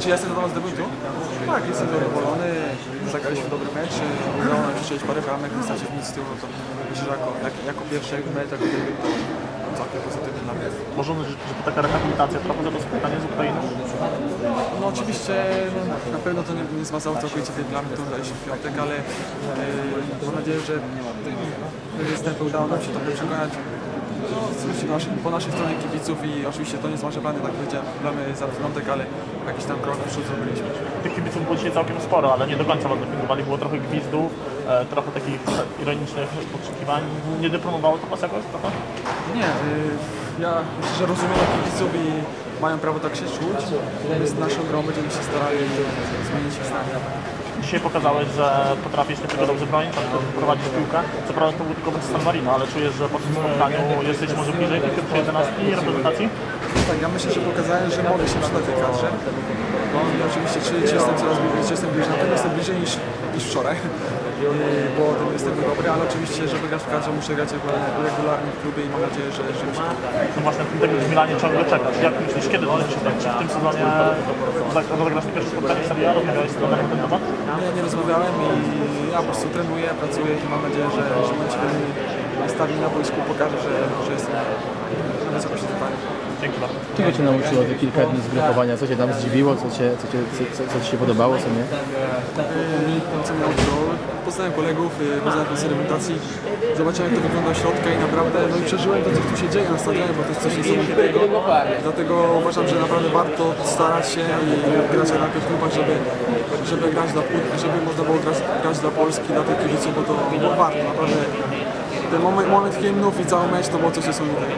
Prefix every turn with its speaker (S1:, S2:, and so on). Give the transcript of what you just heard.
S1: Czy ja jestem zadowolony z debiutu? Tak, jestem zadowolony. Zagraliśmy dobry mecz. Udało nam się strzelić parę bramek, nie stracić nic z tyłu. To myślę, że jako, jak, jako pierwszy mecz, jako debiut, to całkiem pozytywny dla mnie.
S2: Można rzec, że to taka rehabilitacja trochę za to spotkanie z Ukrainą?
S1: No oczywiście no, na pewno to nie, nie zmazało całkowicie tej plamy, którą daliśmy w piątek, ale yy, mam nadzieję, że tym występem udało nam się trochę przekonać no, po naszej, po naszej stronie kibiców i oczywiście to nie zmaże plany, tak powiedziałem, plamy za piątek, ale jakiś tam krok w przód zrobiliśmy.
S2: Tych kibiców było dzisiaj całkiem sporo, ale nie do końca ładnie pingowali. Było trochę gwizdów, e, trochę takich ironicznych pokrzykiwań. Nie depromowało to was jakoś trochę?
S1: Nie, yy, ja myślę, że rozumiem kibiców i mają prawo tak się czuć. Jest naszą grą, będziemy się starali zmienić ich zdanie.
S2: Dzisiaj pokazałeś, że potrafisz nie tylko dobrze bronić, ale też prowadzić piłkę. Co prawda to był tylko mecz San Marino, ale czujesz, że po tym spotkaniu jesteś może bliżej tej pierwszej jedenastki reprezentacji?
S1: Tak, ja myślę, że pokazałem, że mogę się przydać tej kadrze. No oczywiście czy, czy jestem coraz bliżej, czy jestem bliżej, na pewno jestem bliżej niż, niż wczoraj, Yy, bo ten jestem dobry, ale oczywiście, żeby grać w kadrze muszę grać regularnie- w klubie i mam nadzieję, że, że mi się.
S2: No właśnie, w tym w Milanie ciągle czekasz. Jak myślisz, kiedy to się tak? Czy w tym sezonie zag- rozegrasz te pierwsze spotkanie Serie A? Rozmawiałeś z trenerem na ten temat?
S1: Nie, nie rozmawiałem i ja po prostu trenuję, pracuję i mam nadzieję, że, kiedy mnie stawi na boisku pokażę, że, że jestem na wysokości zadania.
S2: Dzięki bardzo.
S3: Czego Cię nauczyło te kilka dni zgrupowania? Co Cię tam zdziwiło? Co, cię, co, cię, co, co, Ci się podobało, co nie?
S1: Yy, co mnie nauczyło? Poznałem kolegów, yy, poznałem proces reprezentacji, zobaczyłem jak to wygląda od środka i naprawdę no i przeżyłem to, co tu się dzieje na stadionie, bo to jest coś niesamowitego. Dlatego uważam, że naprawdę warto starać się i grać najpierw w klubach, żeby, żeby grać dla, żeby można było grać, grać dla Polski, dla tych kibiców, bo to bo warto, naprawdę. Ten moment, moment hymnów i cały mecz to było coś niesamowitego.